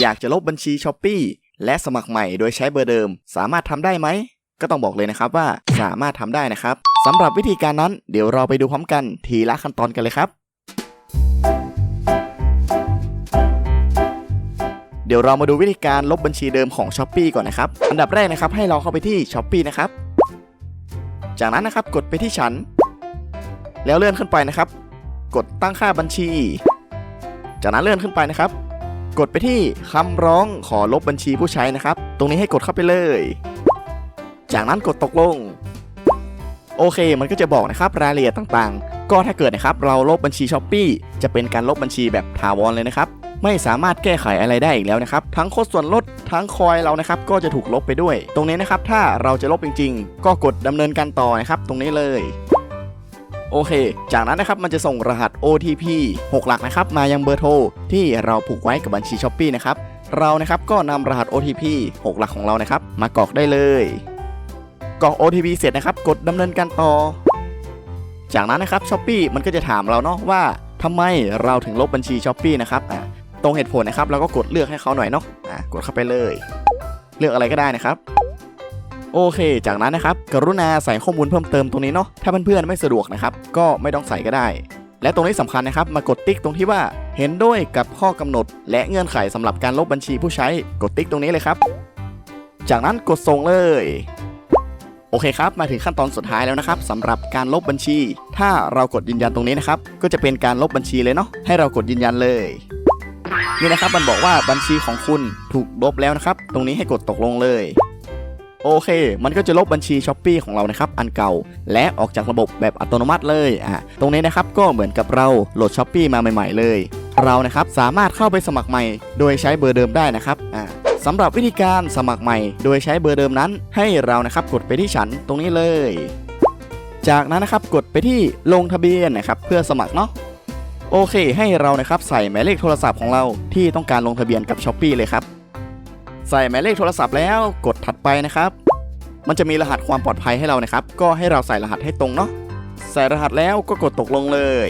อยากจะลบบัญชีช้อปปีและสมัครใหม่โดยใช้เบอร์เดิม สามารถทำได้ไหม ก็ต้องบอกเลยนะครับว่าสามารถทำได้นะครับสำหรับวิธีการนั้นเดี๋ยวเราไปดูพร้อมกันทีละขั้นตอนกันเลยครับ เดี๋ยวเรามาดูวิธีการลบบัญชีเดิมของ s h อ p e e ก่อนนะครับ อันดับแรกนะครับให้เราเข้าไปที่ s h อ p e e นะครับ จากนั้นนะครับกดไปที่ฉัน แล้วเลื่อนขึ้นไปนะครับ กดตั้งค่าบัญชี จากนั้นเลื่อนขึ้นไปนะครับ กดไปที่คำร้องขอลบบัญชีผู้ใช้นะครับ ตรงนี้ให้กดเข้าไปเลย จากนั้นกดตกลง โอเค มันก็จะบอกนะครับรายละเอียดต่างๆ ก็ถ้าเกิดนะครับ เราลบบัญชี s h อ p e e จะเป็นการลบบัญชีแบบถาวรเลยนะครับ ไม่สามารถแก้ไขอะไรได้อีกแล้วนะครับ ทั้งโค้ดส่วนลดทั้งคอยเรานะครับ ก็จะถูกลบไปด้วย ตรงนี้นะครับ ถ้าเราจะลบจริง ๆ ก็กดดำเนินการต่อนะครับ ตรงนี้เลย โอเค จากนั้นนะครับมันจะส่งรหัส OTP 6 หลักนะครับมายังเบอร์โทรที่เราผูกไว้กับบัญชี s h อ p e e นะครับ เรานะครับก็นำรหัส OTP 6 หลักของเรานะครับ มากรอกได้เลยกรอก OTP เสร็จนะครับ กดดำเนินการต่อ จากนั้นนะครับ s h อ p e e มันก็จะถามเราเนาะว่าทำไมเราถึงลบบัญชี s h อ p e e นะครับอะตรงเหตุผลนะครับเราก็กดเลือกให้เขาหน่อยเนาะอะกดเข้าไปเลย เลือกอะไรก็ได้นะครับ โอเค จากนั้นนะครับ กรุณาใส่ข้อมูลเพิ่มเติมตรงนี้เนาะ ถ้าเพื่อนๆไม่สะดวกนะครับ ก็ไม่ต้องใส่ก็ได้ และตรงนี้สำคัญนะครับ มากดติ๊กตรงที่ว่า เห็นด้วยกับข้อกำหนด และเงื่อนไขสำหรับการลบบัญชีผู้ใช้ กดติ๊กตรงนี้เลยครับ จากนั้นกดส่งเลย โอเคครับ มาถึงขั้นตอนสุดท้ายแล้วนะครับสำหรับการลบบัญชี ถ้าเรากดยืนยันตรงนี้นะครับ ก็จะเป็นการลบบัญชีเลยเนาะ ให้เรากดยืนยันเลยนี่นะครับมันบอกว่าบัญชีของคุณถูกลบแล้วนะครับ ตรงนี้ให้กดตกลงเลย โอเค มันก็จะลบบัญชี s h อ p e e ของเรานะครับ อันเก่า และออกจากระบบแบบอัตโนมัติเลยอะตรงนี้นะครับก็เหมือนกับเราโหลด s h อ p e e มาใหม่ ๆ เลย เรานะครับสามารถเข้าไปสมัครใหม่ โดยใช้เบอร์เดิมได้นะครับอ่าสำหรับวิธีการสมัครใหม่ โดยใช้เบอร์เดิมนั้น ให้เรานะครับกดไปที่ฉันตรงนี้เลย จากนั้นนะครับกดไปที่ลงทะเบียนนะครับเพื่อสมัครเนาะโอเค ให้เรานะครับใส่หมายเลขโทรศัพท์ของเราที่ต้องการลงทะเบียนกับ s h อ p e e เลยครับ ใส่หมายเลขโทรศัพท์แล้วกดถัดไปนะครับ มันจะมีรหัสความปลอดภัยให้เรานะครับ ก็ให้เราใส่รหัสให้ตรงเนาะใส่รหัสแล้วก็กดตกลงเลย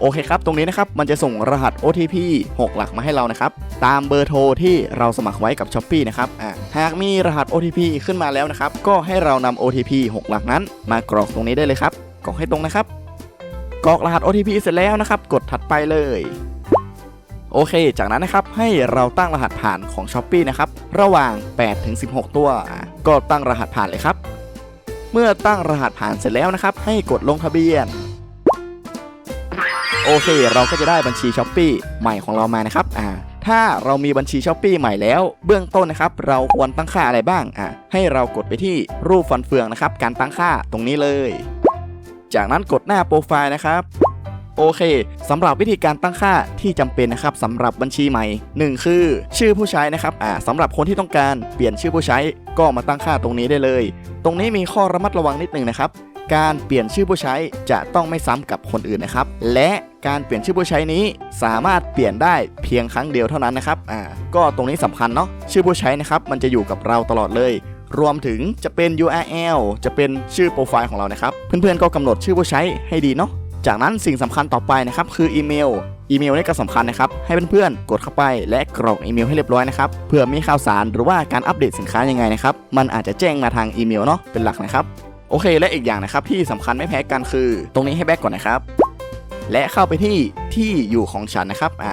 โอเคครับ ตรงนี้นะครับมันจะส่งรหัส OTP 6 หลักมาให้เรานะครับ ตามเบอร์โทรที่เราสมัครไว้กับ s h อ p e e นะครับอ่าหากมีรหัส OTP ขึ้นมาแล้วนะครับ ก็ให้เรานำ OTP 6 หลักนั้น มากรอกตรงนี้ได้เลยครับกรอกให้ตรงนะครับกรอกรหัส OTP เสร็จแล้วนะครับ กดถัดไปเลย โอเค จากนั้นนะครับให้เราตั้งรหัสผ่านของ s h อ p e e นะครับระหว่าง 8 ถึง 16 ตัว ก็ตั้งรหัสผ่านเลยครับ เมื่อตั้งรหัสผ่านเสร็จแล้วนะครับ ให้กดลงทะเบียน โอเค เราก็จะได้บัญชี s h อ p e e ใหม่ของเรามานะครับอ่าถ้าเรามีบัญชี s h อ p e e ใหม่แล้ว เบื้องต้นนะครับ เราควรตั้งค่าอะไรบ้างอ่าให้เรากดไปที่รูปฟันเฟืองนะครับ การตั้งค่าตรงนี้เลย จากนั้นกดหน้าโปรไฟล์นะครับ โอเคสำหรับวิธีการตั้งค่าที่จำเป็นนะครับสำหรับบัญชีใหม่ 1 คือ ชื่อผู้ใช้นะครับอ่าสำหรับคนที่ต้องการเปลี่ยนชื่อผู้ใช้ก็มาตั้งค่าตรงนี้ได้เลย ตรงนี้มีข้อระมัดระวังนิดนึงนะครับการเปลี่ยนชื่อผู้ใช้จะต้องไม่ซ้ำกับคนอื่นนะครับ และการเปลี่ยนชื่อผู้ใช้นี้สามารถเปลี่ยนได้เพียงครั้งเดียวเท่านั้นนะครับอ่าก็ตรงนี้สำคัญเนาะชื่อผู้ใช้นะครับมันจะอยู่กับเราตลอดเลย รวมถึงจะเป็น URL จะเป็นชื่อโปรไฟล์ของเรานะครับ เพื่อนๆก็กำหนดชื่อผู้ใช้ให้ดีเนาะ จากนั้นสิ่งสำคัญต่อไปนะครับคืออีเมล อีเมลนี่ก็สำคัญนะครับ ให้เพื่อนๆ กดเข้าไปและกรอกอีเมลให้เรียบร้อยนะครับ เพื่อมีข่าวสารหรือว่าการอัปเดตสินค้ายังไงนะครับ มันอาจจะแจ้งมาทางอีเมลเนาะเป็นหลักนะครับ โอเค และอีกอย่างนะครับที่สำคัญไม่แพ้กันคือ ตรงนี้ให้แบ็กก่อนนะครับ และเข้าไปที่ที่อยู่ของฉันนะครับอ่า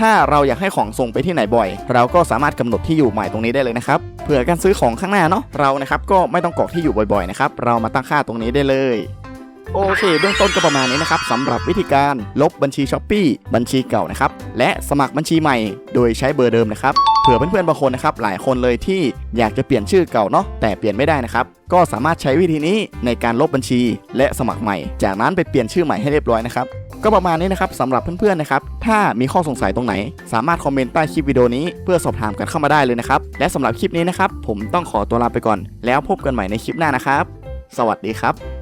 ถ้าเราอยากให้ของส่งไปที่ไหนบ่อย เราก็สามารถกำหนดที่อยู่ใหม่ตรงนี้ได้เลยนะครับเผื่อการซื้อของข้างหน้าเนาะเรานะครับก็ไม่ต้องกรอกที่อยู่บ่อยๆนะครับเรามาตั้งค่าตรงนี้ได้เลย โอเคเบื้องต้นก็ประมาณนี้นะครับสำหรับวิธีการลบบัญชี s h อ p e e บัญชีเก่านะครับและสมัครบัญชีใหม่โดยใช้เบอร์เดิมนะครับเผื่อเพื่อนๆบางคนนะครับหลายคนเลยที่อยากจะเปลี่ยนชื่อเก่าเนาะแต่เปลี่ยนไม่ได้นะครับก็สามารถใช้วิธีนี้ในการลบบัญชีและสมัครใหม่ จากนั้นไปเปลี่ยนชื่อใหม่ให้เรียบร้อยนะครับก็ประมาณนี้นะครับสำหรับเพื่อนๆนะครับถ้ามีข้อสงสัยตรงไหน สามารถคอมเมนต์ใต้คลิปวิดีโอนี้เพื่อสอบถามกันเข้ามาได้เลยนะครับและสำหรับคลิปนี้นะครับผมต้องขอตัวลาไปก่อน แล้วพบกันใหม่ในคลิปหน้านะครับ สวัสดีครับ